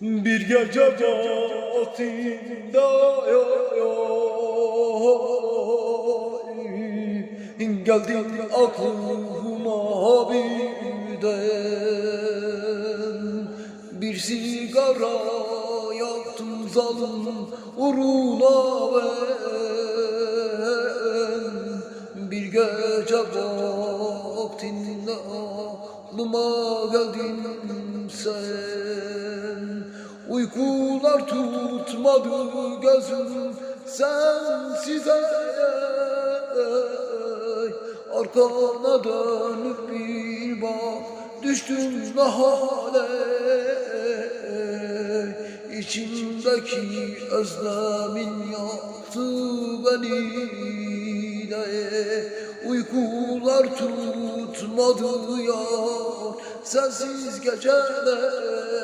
Bir gece vaktinde Geldin aklıma birden. Bir sigara yaktım zalim uğruna ben. Bir gece vaktinde aklıma geldin sen Uykular tutmadı gözüm sensize Arkana dönüp bir bak düştüm ne hale İçimdeki özlemin yaktı beni de Uykular tutmadı ya sensiz geceler